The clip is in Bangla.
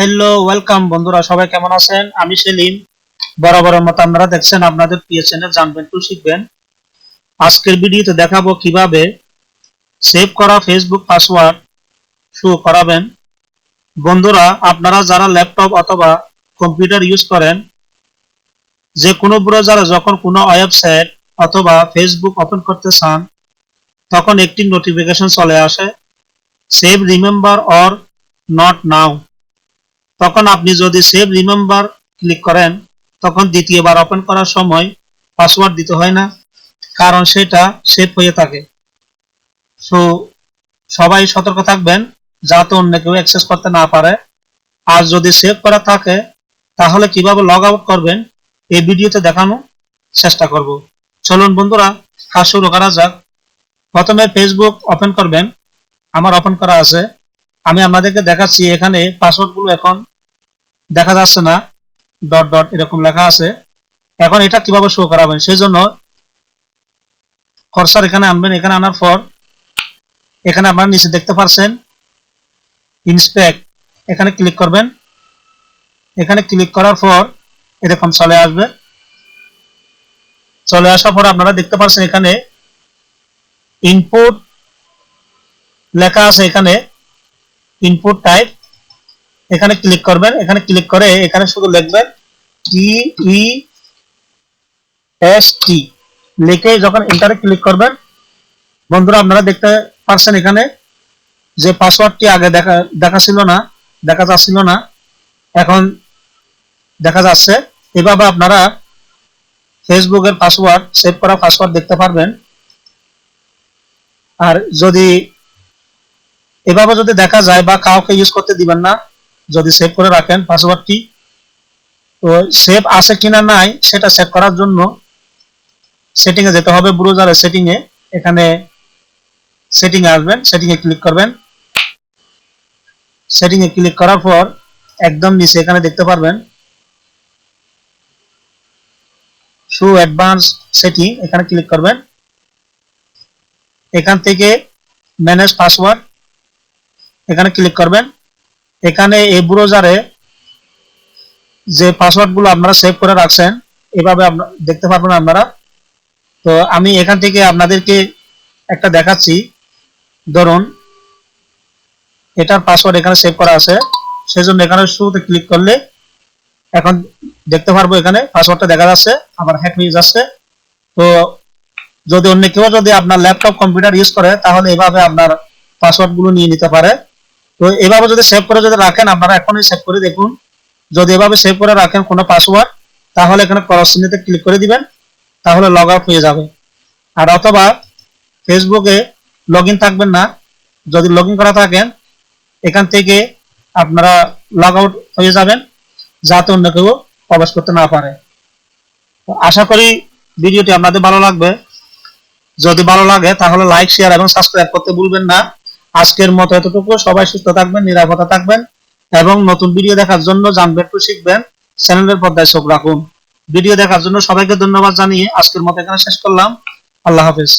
হ্যালো ওয়েলকাম বন্ধুরা, সবাই কেমন আছেন? আমি সেলিম। বরাবরের মতো আপনারা দেখছেন আপনাদের প্রিয় চ্যানেল জানবেন টু শিখবেন। আজকের ভিডিওতে দেখাবো কীভাবে সেভ করা ফেসবুক পাসওয়ার্ড শো করাবেন। বন্ধুরা, আপনারা যারা ল্যাপটপ অথবা কম্পিউটার ইউজ করেন, যে কোনো ব্রাউজারে যখন কোনো ওয়েবসাইট অথবা ফেসবুক ওপেন করতে চান, তখন একটি নোটিফিকেশন চলে আসে save remember or not now তখন আপনি যদি সেভ রিমেম্বার ক্লিক করেন, তখন দ্বিতীয়বার ওপেন করার সময় পাসওয়ার্ড দিতে হয় না, কারণ সেটা সেভ হয়ে থাকে। সো সবাই সতর্ক থাকবেন যাতে অন্য কেউ অ্যাক্সেস করতে না পারে। আর যদি সেভ করা থাকে, তাহলে কীভাবে লগ আউট করবেন, এই ভিডিওতে দেখানো চেষ্টা করব। চলুন বন্ধুরা, কাজ শুরু করা যাক। প্রথমে ফেসবুক ওপেন করবেন। আমার ওপেন করা আছে। আমি আপনাদেরকে দেখাচ্ছি এখানে পাসওয়ার্ডগুলো এখন দেখা যাচ্ছে না ডট ডট এরকম লেখা আছে। এখন এটা কীভাবে শো করাবেন? সেই জন্য কর্সার এখানে আনবেন, এখানে আনার পর এখানে আপনারা নিচে দেখতে পাচ্ছেন ইন্সপেক্ট এখানে ক্লিক করবেন। এখানে ক্লিক করার পর এরকম চলে আসবে। চলে আসার পর আপনারা দেখতে পাচ্ছেন এখানে ইনপুট লেখা আছে এখানে ইনপুট টাইপ এখানে ক্লিক করবেন, এখানে ক্লিক করে এখানে শুধু লিখবেন টি ই এস টি লিখে যখন এন্টারে ক্লিক করবেন, বন্ধুরা আপনারা দেখতে পারছেন এখানে যে পাসওয়ার্ডটি আগে দেখা দেখা ছিল না, দেখা যাচ্ছিল না, এখন দেখা যাচ্ছে। এভাবে আপনারা ফেসবুকের পাসওয়ার্ড সেভ করা পাসওয়ার্ড দেখতে পারবেন। আর যদি এভাবে যদি দেখা যায় বা কাউকে ইউজ করতে দিবেন না যদি সেভ করে রাখেন পাসওয়ার্ডটি তো সেভ আছে কিনা নাই, সেটা সেভ করার জন্য সেটিং এ যেতে হবে ব্রাউজারের সেটিং এ। এখানে সেটিং আসবেন সেটিং এ ক্লিক করবেন। সেটিং এ ক্লিক করার পর একদম নিচে এখানে দেখতে পারবেন শো অ্যাডভান্স সেটিং এখানে ক্লিক করবেন। এখান থেকে ম্যানেজ পাসওয়ার্ড এখানে ক্লিক করবেন। এখানে এই ব্রাউজারে যে পাসওয়ার্ডগুলো আপনারা সেভ করে রাখছেন, এভাবে দেখতে পারবেন আপনারা। তো আমি এখান থেকে আপনাদেরকে একটা দেখাচ্ছি। ধরুন, এটার পাসওয়ার্ড এখানে সেভ করা আছে। সেজন্য এখানে শুরুতে ক্লিক করলে এখন দেখতে পারব এখানে পাসওয়ার্ডটা দেখা যাচ্ছে, আবার হ্যাক হয়ে যাচ্ছে। তো যদি অন্য কেউ যদি আপনার ল্যাপটপ কম্পিউটার ইউজ করে, তাহলে এভাবে আপনার পাসওয়ার্ডগুলো নিয়ে নিতে পারে। তো এভাবে যদি সেভ করে যদি রাখেন, আপনারা এখনই সেভ করে দেখুন। যদি এভাবে সেভ করে রাখেন কোনো পাসওয়ার্ড তাহলে এখানে চিহ্নতে ক্লিক করে দিবেন, তাহলে লগ আউট হয়ে যাবে। আর অথবা ফেসবুকে লগ থাকবেন না। যদি লগ করা থাকেন, এখান থেকে আপনারা লগ আউট হয়ে যাবেন, যাতে অন্য কেউ প্রবেশ করতে না পারে। আশা করি ভিডিওটি আপনাদের ভালো লাগবে। যদি ভালো লাগে, তাহলে লাইক শেয়ার এবং সাবস্ক্রাইব করতে ভুলবেন না। আজকের মতো এতটুকু। সবাই সুস্থ থাকবেন, নিরাপদে থাকবেন এবং নতুন ভিডিও দেখার জন্য জানবেন, একটু শিখবেন। চ্যানেলের পর্দায় চোখ রাখুন। ভিডিও দেখার জন্য সবাইকে ধন্যবাদ জানিয়ে আজকের মতো এখানে শেষ করলাম। আল্লাহ হাফেজ।